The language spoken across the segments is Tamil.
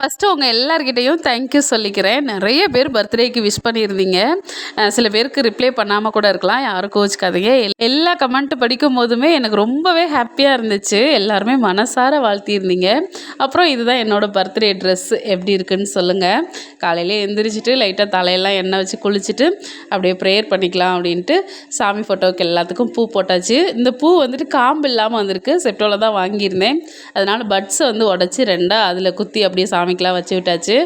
ஃபஸ்ட்டு உங்கள் எல்லாருக்கிட்டேயும் தேங்க்யூ சொல்லிக்கிறேன். நிறைய பேர் பர்த்டேக்கு விஷ் பண்ணியிருந்தீங்க. சில பேருக்கு ரிப்ளை பண்ணாமல் கூட இருக்கலாம். யாரும் கோச்சிக்காதீங்க எல்லா கமெண்ட் படிக்கும் போதுமே எனக்கு ரொம்பவே ஹாப்பியாக இருந்துச்சு. எல்லாருமே மனசார வாழ்த்தியிருந்தீங்க. அப்புறம் இதுதான் என்னோடய பர்த்டே ட்ரெஸ் எப்படி இருக்குன்னு சொல்லுங்கள் காலையிலே எந்திரிச்சிட்டு லைட்டாக தலையெல்லாம் எண்ணெய் வச்சு குளிச்சுட்டு அப்படியே ப்ரேயர் பண்ணிக்கலாம் அப்படின்ட்டு சாமி ஃபோட்டோவுக்கு எல்லாத்துக்கும் பூ போட்டாச்சு. இந்த பூ வந்துட்டு காம்பு இல்லாமல் வந்திருக்கு. செப்டோவில் தான் வாங்கியிருந்தேன். அதனால் பட்ஸை வந்து உடச்சி ரெண்டாக அதில் குத்தி அப்படியே சாமிக்கெலாம் வச்சு விட்டாச்சு.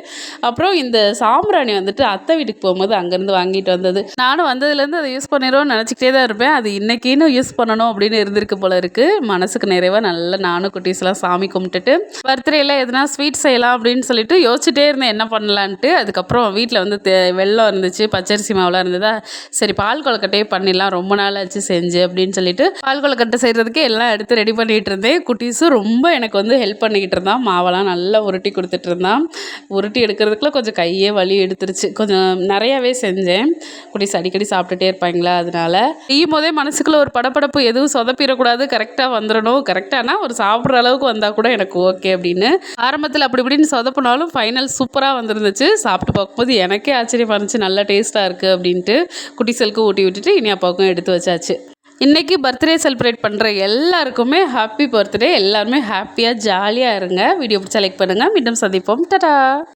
அப்புறம் இந்த சாம்பிராணி வந்துட்டு அத்தை வீட்டுக்கு போகும்போது அங்கேருந்து வாங்கிட்டு வந்தது. நானும் வந்ததுலேருந்து அதை யூஸ் பண்ணிடுவோம்னு நினச்சிக்கிட்டே தான் இருப்பேன். அது இன்னைக்குன்னு யூஸ் பண்ணணும் அப்படின்னு இருந்திருக்கு போல இருக்குது மனசுக்கு நிறைவாக நல்லா நானும் குட்டீஸ்லாம் சாமி கும்பிட்டுட்டு பர்த்டேயில் எதுனா ஸ்வீட் செய்யலாம் அப்படின்னு சொல்லிட்டு யோசிச்சுட்டே இருந்தேன் என்ன பண்ணலான்ட்டு. அதுக்கப்புறம் வீட்டில் வந்து வெள்ளம் இருந்துச்சு பச்சரிசி மாவுலாம் இருந்ததா சரி பால் கொழுக்கட்டையே பண்ணிடலாம் ரொம்ப நாள் ஆச்சு செஞ்சு அப்படின்னு சொல்லிட்டு பால் கொழுக்கட்டை செய்கிறதுக்கு எல்லாம் எடுத்து ரெடி பண்ணிகிட்டு இருந்தேன். குட்டீஸும் ரொம்ப எனக்கு வந்து ஹெல்ப் பண்ணிக்கிட்டு இருந்தான். மாவெல்லாம் நல்லா உருட்டி கொடுத்துட்டு இருந்தான் உருட்டி எடுக்கிறதுக்குள்ள கொஞ்சம் கையே வலி எடுத்துருச்சு. கொஞ்சம் நிறையாவே செஞ்சேன். குடிஸ் அடிக்கடி சாப்பிட்டுட்டே இருப்பாங்களா? அதனால செய்யும் போதே மனசுக்குள்ளே ஒரு படபடப்பு எதுவும் சொதப்பிடக்கூடாது. கரெக்டாக வந்துடணும் கரெக்டானா ஒரு சாப்பிட்ற அளவுக்கு வந்தால் கூட எனக்கு ஓகே அப்படின்னு. ஆரம்பத்தில் அப்படி இப்படின்னு சொதப்பினாலும் ஃபைனல் சூப்பராக வந்துருந்துச்சு. சாப்பிட்டு பார்க்கும்போது எனக்கே ஆச்சரியமாக இருந்துச்சு. நல்ல டேஸ்ட்டாக இருக்குது அப்படின்ட்டு குட்டிசலுக்கு ஊட்டி விட்டுட்டு இனி அப்பாவுக்கும் எடுத்து வச்சாச்சு. இன்றைக்கி பர்த்டே செலிப்ரேட் பண்ணுற எல்லாருக்குமே ஹாப்பி பர்த்டே எல்லாருமே ஹாப்பியாக ஜாலியாக இருங்க. வீடியோ பிடிச்சா லைக் பண்ணுங்கள் மீண்டும் சந்திப்போம். டடா!